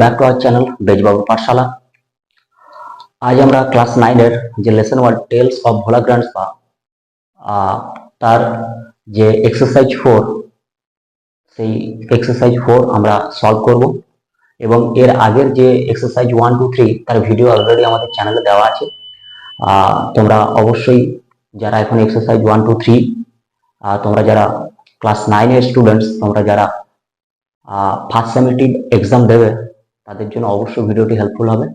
Back to channel পাঠশালা। আজ আমরা class নাইনের যে বা তার যে এক্সারসাইজ ফোর সেই এক্সারসাইজ ফোর আমরা সলভ করব। এবং এর আগের যে এক্সারসাইজ ওয়ান টু থ্রি তার ভিডিও অলরেডি আমাদের চ্যানেলে দেওয়া আছে। তোমরা অবশ্যই যারা এখন এক্সারসাইজ ওয়ান টু থ্রি তোমরা যারা ক্লাস নাইনের স্টুডেন্টস তোমরা যারা ফার্স্ট সেমিটিভ এক্সাম দেবে তাদের জন্য অবশ্যই ভিডিওটি হেল্পফুল হবে।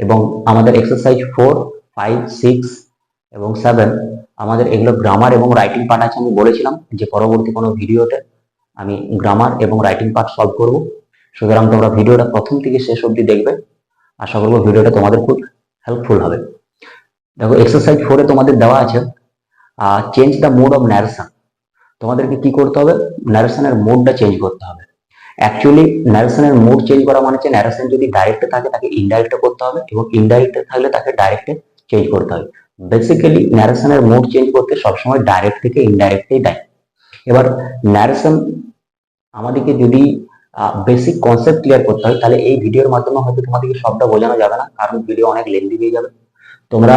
এবং আমাদের এক্সারসাইজ ফোর ফাইভ সিক্স এবং সেভেন আমাদের এগুলো গ্রামার এবং রাইটিং পার্ট আছে, আমি বলেছিলাম যে পরবর্তী কোনো ভিডিওতে আমি গ্রামার এবং রাইটিং পার্ট সলভ করব। সুতরাং তোমরা ভিডিওটা প্রথম থেকে শেষ অবধি দেখবে। আশা করব ভিডিওটা তোমাদের খুব হেল্পফুল হবে। দেখো এক্সারসাইজ ফোরে তোমাদের দেওয়া আছে change the mode of narration তোমাদেরকে কি করতে হবে? ন্যারেশনের মোডটা চেঞ্জ করতে হবে। অ্যাকচুয়ালি ন্যারেশনের মোড চেঞ্জ করা মানে হচ্ছে ন্যারেশন যদি ডাইরেক্টে থাকে, তাকে ইনডাইরেক্টে করতে হবে এবং ইনডাইরেক্টে থাকলে তাকে ডাইরেক্টে চেঞ্জ করতে হবে। বেসিক্যালি ন্যারেশনের মোড চেঞ্জ করতে সবসময় ডাইরেক্ট থেকে ইনডাইরেক্টেই দেয়। এবার ন্যারেশন আমাদেরকে যদি বেসিক কনসেপ্ট ক্লিয়ার করতে হয়, তাহলে এই ভিডিওর মাধ্যমে হয়তো তোমাদেরকে সবটা বোঝানো যাবে না, কারণ ভিডিও অনেক লেন্দি হয়ে যাবে। তোমরা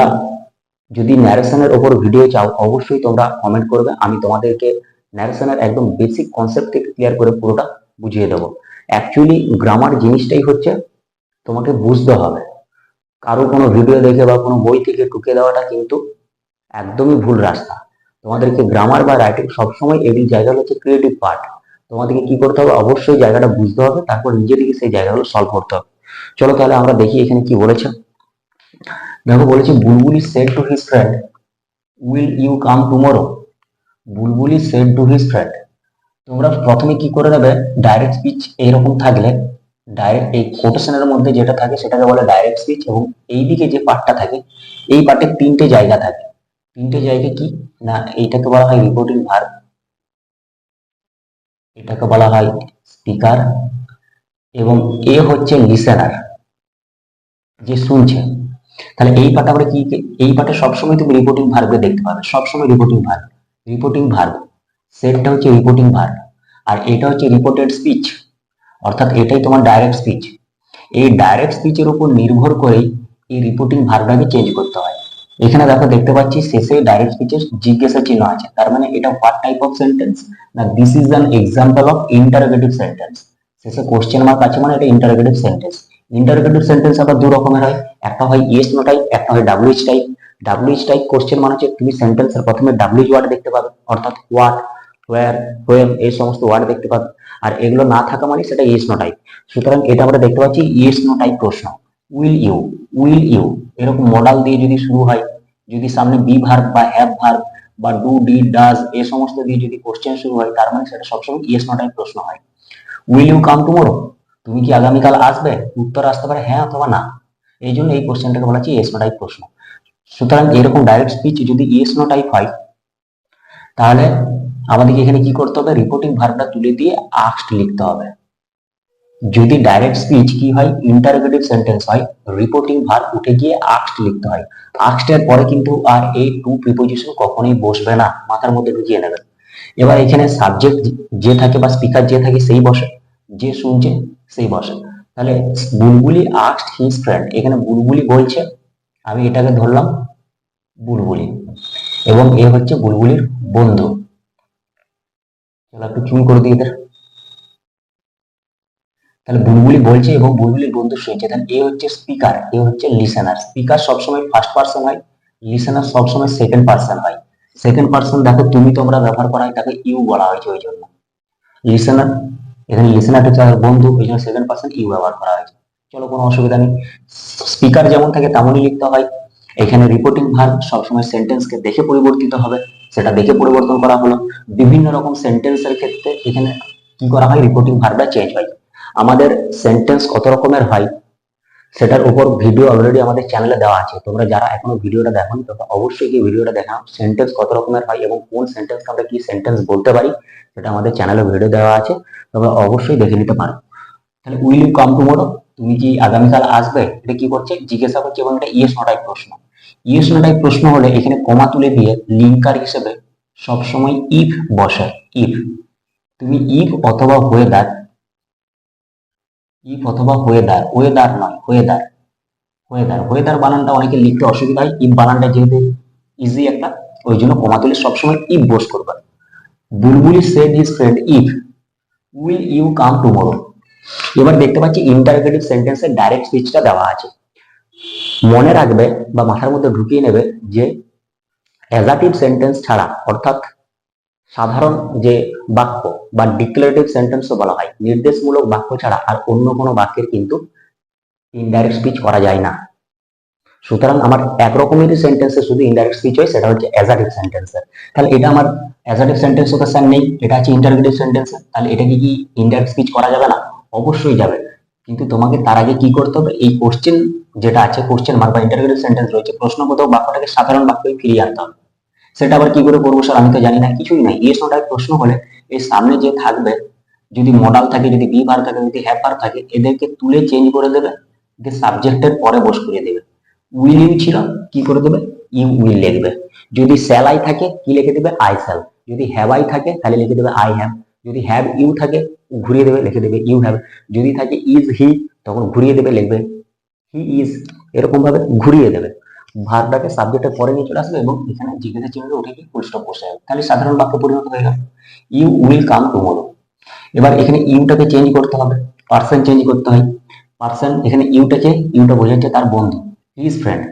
যদি ন্যারেশনের ওপর ভিডিও চাও, অবশ্যই তোমরা কমেন্ট করবে। আমি তোমাদেরকে ন্যারেশনের একদম বেসিক কনসেপ্ট থেকে ক্লিয়ার করে পুরোটা বুঝিয়ে দেবো। অ্যাকচুয়ালি গ্রামার জিনিসটাই হচ্ছে তোমাকে বুঝতে হবে। কারও কোনো ভিডিও দেখে বা কোনো বই থেকে টুকে দেওয়াটা কিন্তু একদমই ভুল রাস্তা। তোমাদেরকে গ্রামার বা রাইটিং সবসময় এই জায়গাগুলো হচ্ছে ক্রিয়েটিভ পার্ট তোমাদেরকে কি করতে হবে? অবশ্যই জায়গাটা বুঝতে হবে, তারপর নিজে থেকে সেই জায়গাগুলো সলভ করতে হবে। চলো তাহলে আমরা দেখি এখানে কি বলেছে। দেখো, বলেছে, Bulbuli said to his friend will you come tomorrow Bulbuli said to his friend তোমরা প্রথমে কি করে নেবে? ডাইরেক্ট স্পিচ এইরকম থাকলে ডাইরেক্ট এই কোটেশনের মধ্যে যেটা থাকে সেটাকে বলে ডাইরেক্ট স্পিচ এবং এইদিকে যে পার্টটা থাকে, এই পার্টে তিনটে জায়গা থাকে। তিনটে জায়গা কি? না, এইটাকে বলা হয় রিপোর্টিং ভার্ব এটাকে বলা হয় স্পিকার এবং এ হচ্ছে লিসেনার যে শুনছে। তাহলে এই পার্টে আমরা কি, এই পার্টে সবসময় তুমি রিপোর্টিং ভার্বে দেখতে পাবে। সবসময় রিপোর্টিং ভার্ব রিপোর্টিং ভার্ব সেটটা হচ্ছে রিপোর্টিং ভার্ব আর এটা হচ্ছে রিপোর্টেড স্পিচ অর্থাৎ এটাই তোমার ডাইরেক্ট স্পিচ এই ডাইরেক্ট স্পিচের উপর নির্ভর করেই এই রিপোর্টিং ভার্বটাকে চেঞ্জ করতে হয়। এখানে দেখো দেখতে পাচ্ছি শেষে ডাইরেক্ট স্পিচের জিজ্ঞাসা চিহ্ন আছে। তার মানে এটা হোয়াট টাইপ অফ সেন্টেন্স না this is an example of interrogative sentence শেষে কোশ্চেন মার্ক আছে মানে এটা ইন্টারোগেটিভ সেন্টেন্স ইন্টারোগেটিভ সেন্টেন্স আবার দু রকমের হয়। একটা হয় ইয়েস নো টাইপ একটা হয় WH type WH type question মানে হচ্ছে তুমি সেন্টেন্সের প্রথমে ডাব্লিউএইচ ওয়ার্ড দেখতে পাবে, অর্থাৎ হোয়াট হোয়ার হোয়েম এই সমস্ত ওয়ার্ড দেখতে পাবে। আর এগুলো না থাকা মানে সেটা ইয়েস নো টাইপ সুতরাং এটা আমরা দেখতে পাচ্ছি ইয়েস নো টাইপ প্রশ্ন। উইল ইউ উইল ইউ এরকম মডাল দিয়ে যদি শুরু হয়, যদি সামনে বি ভার্ব বা হ্যাভ ভার্ব বা ডু ডি ডাজ এ সমস্ত দিয়ে যদি কোশ্চেন শুরু হয়, তার মানে সেটা সবসময় ইয়েস নো টাইপ প্রশ্ন হয়। উইল ইউ কাম টুমোরো তুমি কি আগামীকাল আসবে? উত্তর আসতে পারে হ্যাঁ অথবা না। এই জন্য এই কোশ্চেনটাকে বলা হচ্ছে ইয়েস নো টাইপ প্রশ্ন। সুতরাং এরকম ডাইরেক্ট স্পিচ যদি ইয়েস নো টাইপ হয়, তাহলে আমাদেরকে এখানে কি করতে হবে? রিপোর্টিং ভার্বটা তুলে দিয়ে আক্সড লিখতে হবে। যদি ডাইরেক্ট স্পিচ কি হয়? ইন্টারোগেটিভ সেন্টেন্স হয় রিপোর্টিং ভার্ব উঠে গিয়ে আক্সড লিখতে হয়। আক্সড এর পরে কিন্তু আর এই টু প্রিপোজিশন কখনোই বসবে না, মাথার মধ্যে ঢুকিয়ে নেবে। এবার এখানে সাবজেক্ট যে থাকে বা স্পিকার যে থাকে সেই বসে, যে শুনছে সেই বসে। তাহলে বুলবুলি আক্সড হিজ ফ্রেন্ড এখানে বুলবুলি বলছে, আমি এটাকে ধরলাম বুলবুলি। এবং এ হচ্ছে বুলবুলির বন্ধু। চলো একটু চুল করে দিই এদের তাহলে বুলবুলি বলছে এবং বুলবুলির বন্ধু শুনছে তাহলে এ হচ্ছে স্পিকার এ হচ্ছে লিসেনার স্পিকার সবসময় ফার্স্ট পার্সন হয় লিসেনার সবসময় সেকেন্ড পার্সন হয়। সেকেন্ড পার্সন দেখো, তুমি তোমরা ব্যবহার করা হয় তাকে ইউ বলা হয়েছে ওই জন্য। লিসেনার এখানে লিসেনার হচ্ছে বন্ধু ওই জন্য সেকেন্ড পার্সন ইউ ব্যবহার করা হয়েছে। চলো কোনো অসুবিধা নেই। স্পিকার যেমন থাকে তেমনই লিখতে হয়। এখানে রিপোর্টিং ভার্ব সবসময় সেন্টেন্সকে দেখে পরিবর্তিত হবে, সেটা দেখে পরিবর্তন করা হলো। বিভিন্ন রকম সেন্টেন্সের ক্ষেত্রে এখানে কি করা হয়? রিপোর্টিং ভার্বটা চেঞ্জ হয়। আমাদের সেন্টেন্স কত রকমের হয়? সেটার উপর ভিডিও অলরেডি আমাদের চ্যানেলে দেওয়া আছে। তোমরা যারা এখনও ভিডিওটা দেখোনি, তোমরা অবশ্যই কি ভিডিওটা দেখাও। সেন্টেন্স কত রকমের হয় এবং কোন সেন্টেন্স আমরা কি সেন্টেন্স বলতে পারি, সেটা আমাদের চ্যানেলে ভিডিও দেওয়া আছে। তোমরা অবশ্যই দেখে নিতে পারো। তাহলে উইল ইউ কাম টুমোরো? তুমি কি আগামীকাল আসবে? এটা কি করছে? জিজ্ঞাসা করছে এবং এটা ইয়েস নটাই প্রশ্ন। ইয়েস নটাই প্রশ্ন হলে, এখানে কমা তুলে দিয়ে লিঙ্কার হিসেবে সবসময় ইফ বসে ইফ তুমি ইফ অথবা ওয়েদার ইফ অথবা ওয়েদার ওয়েদার নয় ওয়েদার ওয়েদার ওয়েদার বানানটা অনেকে লিখতে অসুবিধা হয় ইফ বানানটা যেহেতু ইজি একটা, ওই জন্য কমা তুলে সবসময় ইফ বস করবে। Bulbuli said his friend if will you come tomorrow এবার দেখতে পাচ্ছি ইন্টারগেটিভ সেন্টেন্সের ডাইরেক্ট স্পিচটা দেওয়া আছে। মনে রাখবে বা মাথার মধ্যে ঢুকিয়ে নেবে যে অ্যাজাটিভ সেন্টেন্স ছাড়া, অর্থাৎ সাধারণ যে বাক্য বা ডিক্লারেটিভ সেন্টেন্সও বলা হয়, নির্দেশমূলক বাক্য ছাড়া আর অন্য কোনো বাক্যের কিন্তু ইনডাইরেক্ট স্পিচ করা যায় না। সুতরাং আমার একরকমেরই সেন্টেন্সে শুধু ইনডাইরেক্ট স্পিচ হয়, সেটা হচ্ছে অ্যাজাটিভ সেন্টেন্সে তাহলে এটা আমার অ্যাজাটিভ সেন্টেন্স তো স্যার নেই, এটা হচ্ছে ইন্টারগেটিভ সেন্টেন্স তাহলে এটা কি ইনডাইরেক্ট স্পিচ করা যাবে না? অবশ্যই যাবে। কিন্তু তোমাকে তার আগে কি করতে হবে? এই কোশ্চেন যেটা আছে কোশ্চেন মার্ক বা ইন্টারগেটিভ সেন্টেন্স রয়েছে প্রশ্নবোধক বাক্যটাকে সাধারণ বাক্যে ফিরিয়ে আনতে হবে। সেটা আবার কি করে করব স্যার? আমি তো জানি না, কিছুই নাই। ইয়েস নোটার প্রশ্ন হলে এই সামনে যে থাকবে, যদি মডাল থাকে, যদি বি বার থাকে, যদি হ্যাভ বার থাকে, এদেরকে তুলে চেঞ্জ করে দেবে দিয়ে সাবজেক্টের পরে বস করে দেবে। উইল ইউ ছিল, কি করে দেবে? ইউ উইল লিখবে। যদি স্যাল আই থাকে, কি লিখে দেবে? আই স্যাল যদি হ্যাভ আই থাকে, তাহলে লিখে দেবে আই হ্যাভ যদি হ্যাভ ইউ থাকে, ঘুরিয়ে দেবে, লিখে দেবে ইউ হ্যাভ যদি থাকে ইজ হি তখন ঘুরিয়ে দেবে, লিখবে হি ইজ এরকম ভাবে ঘুরিয়ে দেবে। ভার্বটাকে সাবজেক্টের পরে নিয়ে চলে আসবে এবং এখানে জিজ্ঞাসা চিহ্নটা উঠে গিয়ে বসে যাবে তাহলে সাধারণ বাক্য পরিণত হয়ে গেল। ইউ উইল কাম টুমোরো এবার এখানে ইউটাকে চেঞ্জ করতে হবে। পার্সন চেঞ্জ করতে হয়। পার্সন এখানে ইউটাকে ইউটা বোঝাচ্ছে তার বন্ধু। হিজ ফ্রেন্ড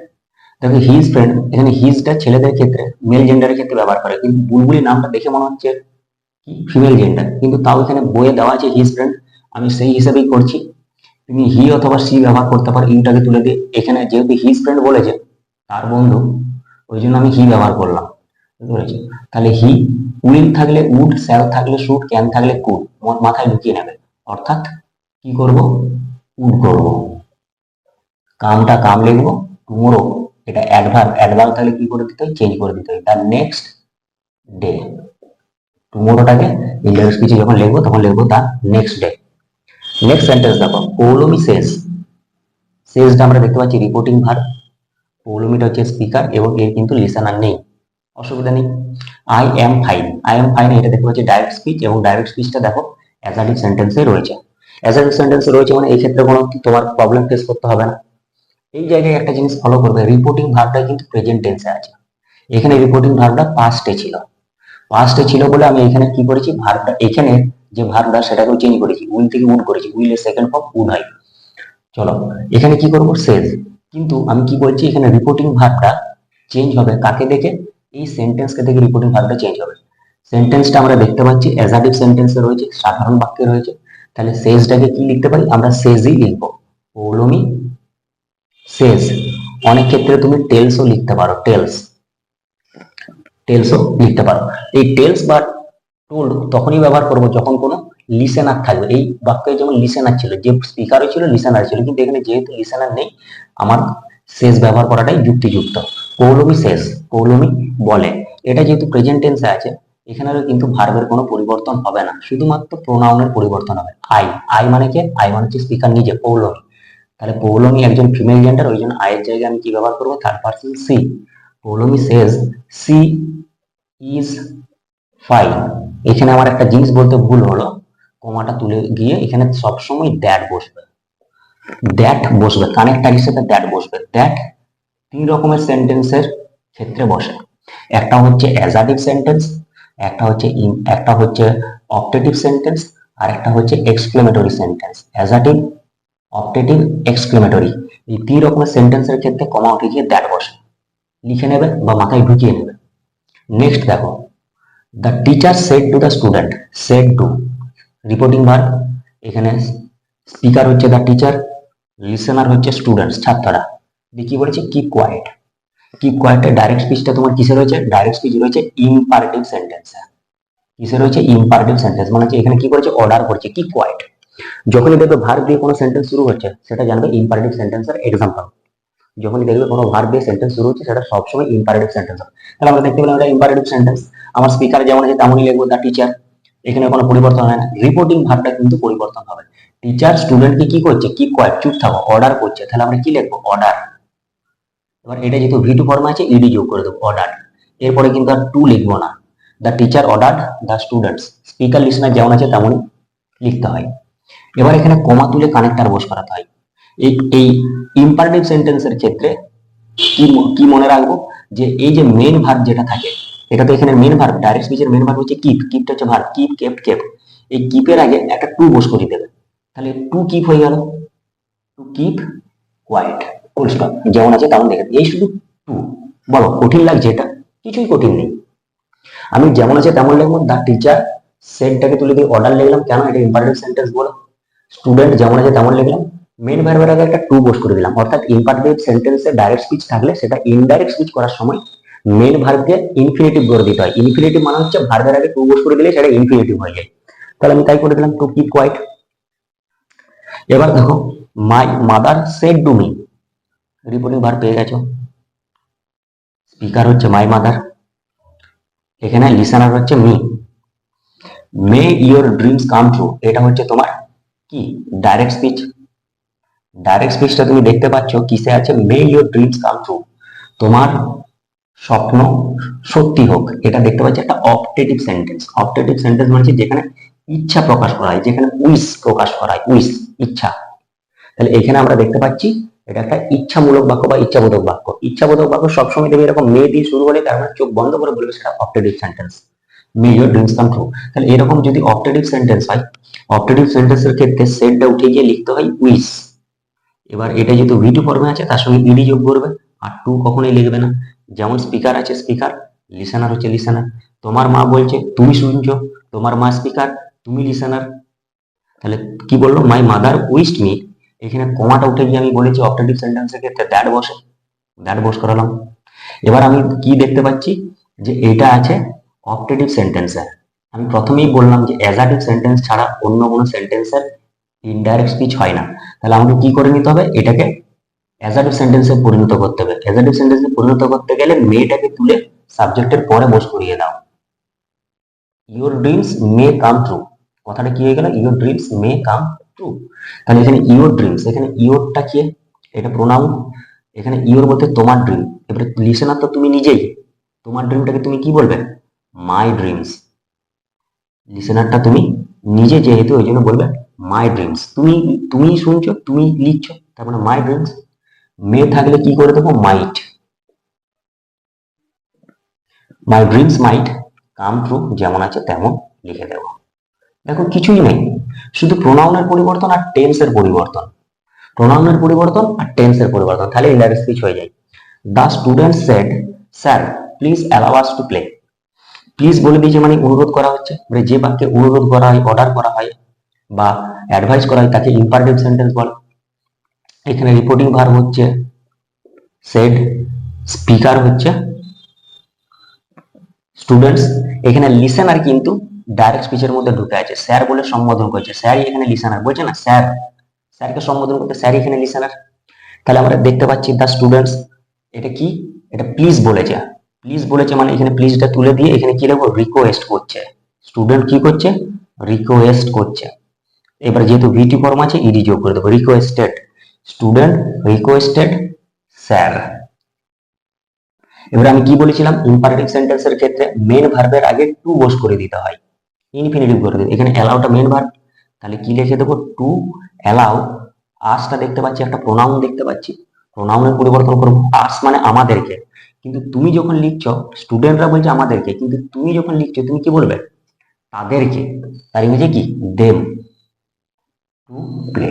দেখো হিজ ফ্রেন্ড এখানে হিজটা ছেলেদের ক্ষেত্রে মেল জেন্ডারের ক্ষেত্রে ব্যবহার করে। কিন্তু বুলবুলি নামটা দেখে মনে হচ্ছে ফিমেল জেন্ডার কিন্তু তাও এখানে বইয়ে দেওয়া আছে হিজ ফ্রেন্ড আমি সেই হিসাবেই করছি। তুমি হি অথবা সি ব্যবহার করতে পারো, ইউটাকে তুলে দিয়ে। এখানে যেহেতু হিজ ফ্রেন্ড বলেছে, তার বন্ধু, ওই জন্য আমি হি ব্যবহার করলাম। বুঝতে তাহলে হি উইল থাকলে উড স্যাল থাকলে শুট ক্যান থাকলে কুড মাথায় ঢুকিয়ে নেবে। অর্থাৎ কি করব? উড করব। কামটা কাম লিখব টুমোরো এটা অ্যাডভার্ব অ্যাডভার্ব তাহলে কি করে দিতে হয়? চেঞ্জ করে দিতে হয়। তার নেক্সট ডে টুমোরোটাকে ইন্টারেস্ট কিছু যখন লিখব, তখন লিখব তার নেক্সট ডে নেক্সট সেন্টেন্স দেখো পৌলমি শেষ শেষটা আমরা দেখতে পাচ্ছি রিপোর্টিং ভার পৌলমিটা হচ্ছে স্পিকার এবং এর কিন্তু লিসানার নেই। অসুবিধা নেই। I am fine I am fine এটা দেখতে পাচ্ছি ডাইরেক্ট স্পিচ এবং ডাইরেক্ট স্পিচটা দেখো অ্যাজাটিভ সেন্টেন্সে রয়েছে। অ্যাজাটিভ সেন্টেন্সে রয়েছে মানে এই ক্ষেত্রে কোনো তোমার প্রবলেম ফেস করতে হবে না। এই জায়গায় একটা জিনিস ফলো করবে রিপোর্টিং ভার্বটা কিন্তু প্রেজেন্ট টেন্সে আছে। এখানে রিপোর্টিং ভার্বটা পাস্টে ছিল। পাস্টে ছিল বলে আমি এখানে কি করেছি? ভার্বটা এখানে যে ভার্বটা সেটাকেও চেঞ্জ করেছি। উইল থেকে উড করেছি। উইলের সেকেন্ড ফর্ম উড হয়। চলো, এখানে কি করব? সেজ কিন্তু আমি কি বলছি? এখানে রিপোর্টিং ভার্বটা চেঞ্জ হবে। কাকে দেখে? এই সেন্টেন্সকে দেখে রিপোর্টিং ভার্বটা চেঞ্জ হবে। সেন্টেন্সটা আমরা দেখতে পাচ্ছি। অ্যাজাটিভ সেন্টেন্সে রয়েছে, সাধারণ বাক্যে রয়েছে। তাহলে সেজটাকে কি লিখতে পারি? আমরা সেজই লিখব। পৌলমি সেজ অনেক ক্ষেত্রে তুমি টেলসও লিখতে পারো টেলস টেলসও লিখতে পারো। এই টেলস বা টোল্ড তখনই ব্যবহার করব যখন কোনো লিসেনার থাকবে। এই বাক্যে যেমন লিসেনার ছিল, যে স্পিকারও ছিল লিসেনার ছিল, কিন্তু এখানে যেহেতু লিসেনার নেই, আমার শেষ ব্যবহার করাটাই যুক্তিযুক্ত। পৌলমি শেষ পৌলমি বলে। এটা যেহেতু প্রেজেন্ট টেন্সে আছে এখানেও কিন্তু ভার্বের কোনো পরিবর্তন হবে না। শুধুমাত্র প্রোনাউনের পরিবর্তন হবে। আই আই মানে কে? আই মানে হচ্ছে স্পিকার নিজে পৌলমি তাহলে পৌলমি একজন ফিমেল জেন্ডার ওই জন্য আয়ের জায়গায় আমি কি ব্যবহার করব? Third person she Poulami says she is fine এখানে আমার একটা জিনিস বলতে ভুল হলো। কমাটা তুলে গিয়ে এখানে সবসময় দ্যাট বসবে। দ্যাট বসবে। কানেক্টার হিসেবে দ্যাট বসবে। দ্যাট তিন রকমের সেন্টেন্সের ক্ষেত্রে বসে। একটা হচ্ছে অ্যাজাটিভ সেন্টেন্স একটা হচ্ছে একটা হচ্ছে অপটেটিভ সেন্টেন্স আর একটা হচ্ছে exclamatory sentence assertive optative exclamatory এই তিন রকমের সেন্টেন্সের ক্ষেত্রে কমা উঠে গিয়ে দ্যাট বসে। লিখে নেবে বা মাথায় ঢুকিয়ে নেবে। নেক্সট দেখো the teacher said to the student said to reporting verb এখানে স্পিকার হচ্ছে দ্য টিচার লিসেনার হচ্ছে স্টুডেন্টস ছাত্ররা। দিয়ে কি বলেছে? কিপ কোয়াইট কিপ কোয়াইটের ডাইরেক্ট স্পিচটা তোমার কিসে রয়েছে ডাইরেক্ট স্পিচ রয়েছে ইম্পারেটিভ সেন্টেন্সে কিসে রয়েছে ইম্পারেটিভ সেন্টেন্স মানে হচ্ছে এখানে কি করেছে? অর্ডার করছে। কিপ কোয়াইট যখনই দেখবে ভার্ব দিয়ে কোনো সেন্টেন্স শুরু হচ্ছে, সেটা জানবে ইম্পারেটিভ সেন্টেন্সের এক্সাম্পল যখনই দেখবে কোনো ভার্ব দিয়ে সেন্টেন্স শুরু হচ্ছে, সেটা সবসময় ইম্পারেটিভ সেন্টেন্স হবে। তাহলে আমরা দেখতে পেলাম ইম্পারেটিভ সেন্টেন্স আমার স্পিকার যেমন আছে তেমনই লিখব দ্য টিচার এখানে কোনো পরিবর্তন হয় না। রিপোর্টিং ভার্বটা কিন্তু পরিবর্তন হবে। টিচার স্টুডেন্টকে কি করছে? কি কোয়াইট চুপ থাকো অর্ডার করছে। তাহলে আমরা কি লিখব? অর্ডার এবার এটা যেহেতু ভি টু ফর্মে আছে ইডি যোগ করে দেবো অর্ডার এরপরে কিন্তু আর টু লিখব না। The teacher order the students speaker listener যেমন আছে তেমনই লিখতে হয়। এবার এখানে কমা তুলে কানেক্টার বস করাতে হয়। এই এই ইম্পারেটিভ সেন্টেন্সের ক্ষেত্রে কি কি মনে রাখব? যে এই যে মেন ভার্ব যেটা থাকে, এটা তো এখানে মেন ভার্ব ডাইরেক্ট স্পিচের মেন ভার্ব হচ্ছে কিপ কিপটা হচ্ছে ভার্ব কিপ কেপ কেপ এই কিপের আগে একটা টু বস করে দেবে তাহলে টু কিপ হয়ে গেল। To keep quiet full stop যেমন আছে তেমন দেখে এই শুধু টু বলো, কঠিন লাগছে এটা? কিছুই কঠিন নেই। আমি যেমন আছে তেমন লিখব। দা টিচার সেটটাকে তুলে দিয়ে অর্ডার লিখলাম। কেন? এটা ইম্পারেটিভ সেন্টেন্স বলো। স্টুডেন্ট যেমন আছে তেমন লিখলাম। মেন ভার্বের আগে একটা টু বস করে দিলাম। অর্থাৎ ইম্পারেটিভ সেন্টেন্সে ডাইরেক্ট স্পিচ থাকলে সেটা ইনডাইরেক্ট স্পিচ করার সময় মেন ভার্বকে ইনফিনিটিভ করে দিতে হয়। ইনফিনিটিভ মানে হচ্ছে ভার্বের আগে টু বস করে দিলে সেটা ইনফিনিটিভ হয়ে যায়। তাহলে আমি তাই করে দিলাম টু কিপ কোয়াইট এবার দেখো my mother said to me reporting ভার পেয়ে গেছো। স্পিকার হচ্ছে মাই মাদার এখানে লিসনার হচ্ছে me may your dreams come true এটা হচ্ছে তোমার কি? ডাইরেক্ট স্পিচ ডাইরেক্ট স্পিচটা তুমি দেখতে পাচ্ছ, কিসে আছে? May your dreams come true তোমার স্বপ্ন সত্যি হোক, এটা দেখতে পাচ্ছি একটা অপটেটিভ সেন্টেন্স অপটেটিভ সেন্টেন্স মানে যেখানে ইচ্ছা প্রকাশ করা হয়, যেখানে উইস প্রকাশ করা হয় উইস ইচ্ছা। তাহলে এখানে আমরা দেখতে পাচ্ছি, এটা একটা ইচ্ছামূলক বাক্য বা ইচ্ছাবোধক বাক্য। ইচ্ছাবোধক বাক্য সবসময় দেবে এরকম মে দিয়ে শুরু হলে তার মানে চোখ বন্ধ করে বলবে সেটা optative sentence may your dreams come true তাহলে এরকম যদি অপটেটিভ সেন্টেন্স হয় অপটেটিভ সেন্টেন্সের ক্ষেত্রে সেটটা উঠে গিয়ে লিখতে হয় উইস এবার এটা যেহেতু ভিডিও ফর্মে আছে, তার সঙ্গে ইডি যোগ করবে। আর টু কখনোই লিখবে না। যেমন স্পিকার আছে স্পিকার লিসানার হচ্ছে লিসানার তোমার মা বলছে, তুমি শুনছো, তোমার মা স্পিকার তুমি লিসানার তাহলে কি বলল? মাই মাদার উইস্ট মি এখানে কমাটা উঠে গিয়ে আমি বলেছি অপটেটিভ সেন্টেন্সের ক্ষেত্রে দ্যাট বসে। দ্যাট বস করালাম। এবার আমি কি দেখতে পাচ্ছি? যে এটা আছে অপটেটিভ সেন্টেন্সের আমি প্রথমেই বললাম যে অ্যাজাটিভ সেন্টেন্স ছাড়া অন্য কোনো সেন্টেন্সের ইনডাইরেক্ট স্পিচ হয় না। তাহলে আমাকে কি করে নিতে হবে? এটাকে অ্যাজাটিভ সেন্টেন্সে পরিণত করতে হবে। অ্যাজাটিভ সেন্টেন্সে পরিণত করতে গেলে মেয়েটাকে তুলে সাবজেক্টের পরে বস করিয়ে দাও। Your dreams may come true কথাটা কি হয়ে গেল? Your dreams may come true তাহলে এখানে ইওর ড্রিমস এখানে ইওরটা কি? এটা প্রোনাউন এখানে ইওর বলতে তোমার ড্রিম এবারে লিসেনার তো তুমি নিজেই। তোমার ড্রিমটাকে তুমি কি বলবে? মাই ড্রিমস লিসেনারটা তুমি নিজে যেহেতু ওই জন্য বলবে মাই ড্রিমস তুমি তুমি শুনছো, তুমি লিখছো, তার মানে মাই ড্রিমস মে থাকলে কি করে দেবো মাইট মাই ড্রিমস মাইট কাম ট্রু যেমন আছে তেমন লিখে দেবো। দেখো, কিছুই নেই। শুধু প্রোনাউনের পরিবর্তন আর টেন্সের পরিবর্তন। প্রোনাউনের পরিবর্তন আর টেন্সের পরিবর্তন। তাহলে ইনডাইরেক্ট স্পিচ হয়ে যায়। The student said sir please allow us to play please বলে দিয়েছে মানে অনুরোধ করা হচ্ছে। মানে যে বাক্যে অনুরোধ করা হয় অর্ডার করা হয় বা অ্যাডভাইস করা হয় তাকে ইম্পারেটিভ সেন্টেন্স বলে। এখানে রিপোর্টিং ভার হচ্ছে সেড স্পিকার হচ্ছে স্টুডেন্টস এখানে লিসেনার কিন্তু ডাইরেক্ট স্পিচের মধ্যে ঢুকে আছে। স্যার বলে সম্বোধন করছে। স্যারই এখানে লিসেনার বলছে না, স্যার। স্যারকে সম্বোধন করতে স্যারই এখানে লিসেনার তাহলে আমরা দেখতে পাচ্ছি দ্য স্টুডেন্টস এটা কি? এটা প্লিজ বলেছে। প্লিজ বলেছে মানে এখানে প্লিজটা তুলে দিয়ে এখানে কি লিখব রিকোয়েস্ট করছে। স্টুডেন্ট কি করছে? রিকোয়েস্ট করছে। এবার যেহেতু ভিটি ফর্ম আছে ইডি যোগ করে দেবো। রিকোয়েস্টেড স্টুডেন্ট রিকোয়েস্টেড স্যার এবার আমি কি বলেছিলাম? ইম্পারেটিভ সেন্টেন্সের ক্ষেত্রে মেন ভার্বের আগে টু বস করে দিতে হয়। ইনফিনিটিভ করে দিতে। এখানে অ্যালাউটা মেন ভার্ব তাহলে কি লিখে দেবো? টু অ্যালাউ আসটা দেখতে পাচ্ছি, একটা প্রোনাউন দেখতে পাচ্ছি। প্রোনাউনের পরিবর্তন করব। আস মানে আমাদেরকে। কিন্তু তুমি যখন লিখছো স্টুডেন্টরা বলছে আমাদেরকে। কিন্তু তুমি যখন লিখছো, তুমি কি বলবে? তাদেরকে। তার ইংরেজি কি? দেম টু প্লে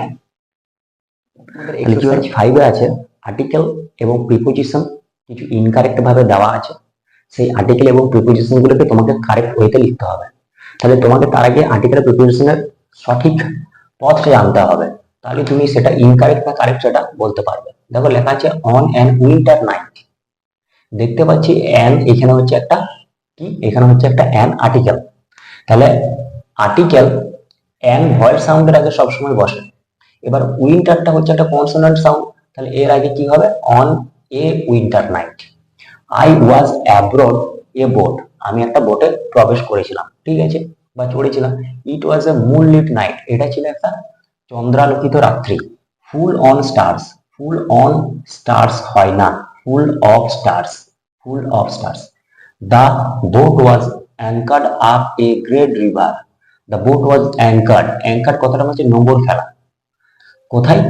এক্সারসাইজ ফাইভে আছে আর্টিকেল এবং প্রিপোজিশন কিছু ইনকারেক্ট ভাবে দেওয়া আছে। সেই আর্টিকেল এবং প্রিপোজিশন গুলোকে তোমাকে কারেক্ট ওয়েতে লিখতে হবে। তাহলে তোমাকে তার আগে আর্টিকেল প্রিপোজিশনের সঠিক পথটা জানতে হবে। তাহলে তুমি সেটা ইনকারেক্ট বা কারেক্ট সেটা বলতে পারবে। দেখো লেখা আছে অন অ্যান উইন্টার নাইট দেখতে পাচ্ছি অ্যান এখানে হচ্ছে একটা কি? এখানে হচ্ছে একটা অ্যান আর্টিকেল তাহলে আর্টিকেল অ্যান ভয়েস সাউন্ডের আগে সবসময় বসে। এবার উইন্টারটা হচ্ছে একটা কনসোনেন্ট সাউন্ড তাহলে এর আগে কি হবে? On a winter night I was abroad a boat আমি একটা বোটে প্রবেশ করেছিলাম, ঠিক আছে? বা চড়েছিলাম। It was a moonlit night এটা ছিল একটা চন্দ্রালোকিত রাত্রি। Full on stars full on stars হয় না। Full of stars full of stars the boat was anchored up a great river the boat was anchored anchored কথাটা হচ্ছে নম্বর ফেলা কোথায়?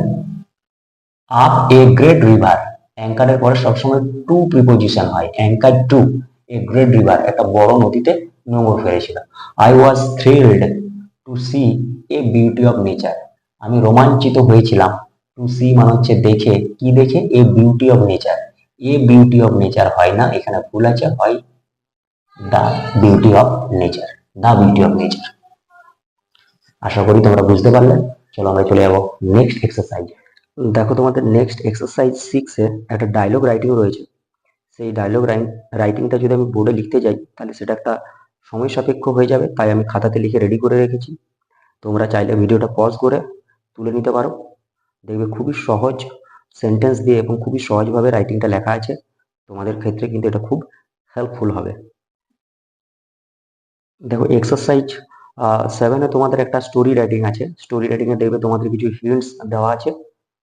আপ এ গ্রেট রিভার অ্যাঙ্কারের পরে সবসময় টু প্রিপোজিশন হয়। Anchor to a great river একটা বড় নদীতে নোঙর ফেলেছিল। I was thrilled to see a beauty of nature আমি রোমাঞ্চিত হয়েছিলাম টু সি মানে হচ্ছে দেখে। কি দেখে? A beauty of nature a beauty of nature হয় না। এখানে ভুল আছে। হয় the beauty of nature the beauty of nature আশা করি তোমরা বুঝতে পারলে। চলো আমরা চলে যাব নেক্সট এক্সারসাইজ দেখো তোমাদের নেক্সট এক্সারসাইজ সিক্সে একটা ডায়লগ রাইটিং রয়েছে। সেই ডায়লগ রাইটিংটা যদি আমি বোর্ডে লিখতে যাই, তাহলে সেটা একটা সময় সাপেক্ষ হয়ে যাবে, তাই আমি খাতাতে লিখে রেডি করে রেখেছি। তোমরা চাইলে ভিডিওটা পজ করে তুলে নিতে পারো। দেখবে খুবই সহজ সেন্টেন্স দিয়ে এবং খুবই সহজভাবে রাইটিংটা লেখা আছে। তোমাদের ক্ষেত্রে কিন্তু এটা খুব হেল্পফুল হবে। দেখো এক্সারসাইজ সেভেনে তোমাদের একটা স্টোরি রাইটিং আছে। স্টোরি রাইটিংয়ে দেখবে তোমাদের কিছু হিন্টস দেওয়া আছে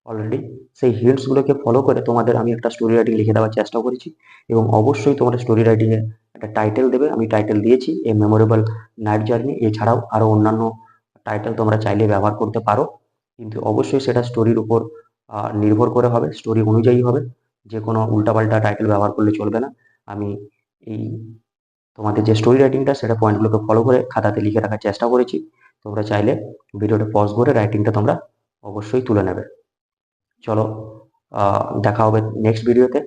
অলরেডি সেই হিন্টসগুলোকে ফলো করে তোমাদের আমি একটা স্টোরি রাইটিং লিখে দেওয়ার চেষ্টা করেছি এবং অবশ্যই তোমাদের স্টোরি রাইটিংয়ে একটা টাইটেল দেবে। আমি টাইটেল দিয়েছি এ মেমোরেবল নাইট জার্নি এছাড়াও আরও অন্যান্য টাইটেল তোমরা চাইলে ব্যবহার করতে পারো। কিন্তু অবশ্যই সেটা স্টোরির উপর নির্ভর করে হবে স্টোরি অনুযায়ী হবে। যে কোনো উল্টাপাল্টা টাইটেল ব্যবহার করলে চলবে না। আমি এই তোমাদের যে স্টোরি রাইটিংটা সেটা পয়েন্টগুলোকে ফলো করে খাতাতে লিখে রাখার চেষ্টা করেছি। তোমরা চাইলে ভিডিওটা পজ করে রাইটিংটা তোমরা অবশ্যই তুলে নেবে। চলো দেখা হবে নেক্সট ভিডিওতে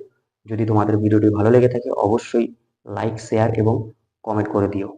যদি তোমাদের ভিডিওটি ভালো লেগে থাকে, অবশ্যই লাইক শেয়ার এবং কমেন্ট করে দিও।